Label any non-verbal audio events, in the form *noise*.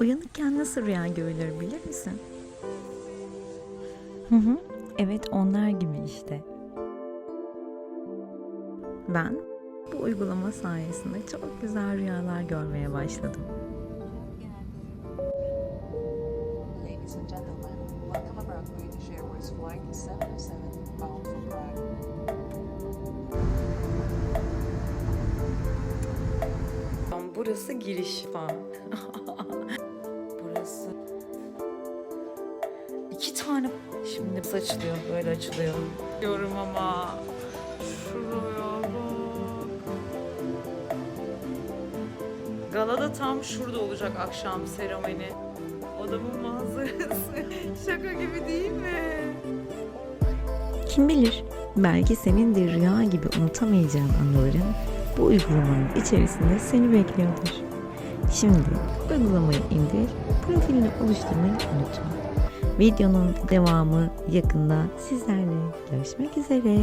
Uyanıkken nasıl rüya görülür bilir misin? Hı hı. Evet onlar gibi işte. Ben bu uygulama sayesinde çok güzel rüyalar görmeye başladım. Ladies and gentlemen, *laughs* İki tane. Şimdi nasıl açılıyor? Böyle açılıyor. Diyorum ama. Şuraya bak. Galada tam şurada olacak akşam seremoni. Odamın manzarası. *laughs* Şaka gibi değil mi? Kim bilir? Belki senin de rüya gibi unutamayacağın anıların bu uygulamanın içerisinde seni bekliyordur. Şimdi uygulamayı indir, profilini oluşturmayı unutma. Videonun devamı yakında sizlerle görüşmek üzere.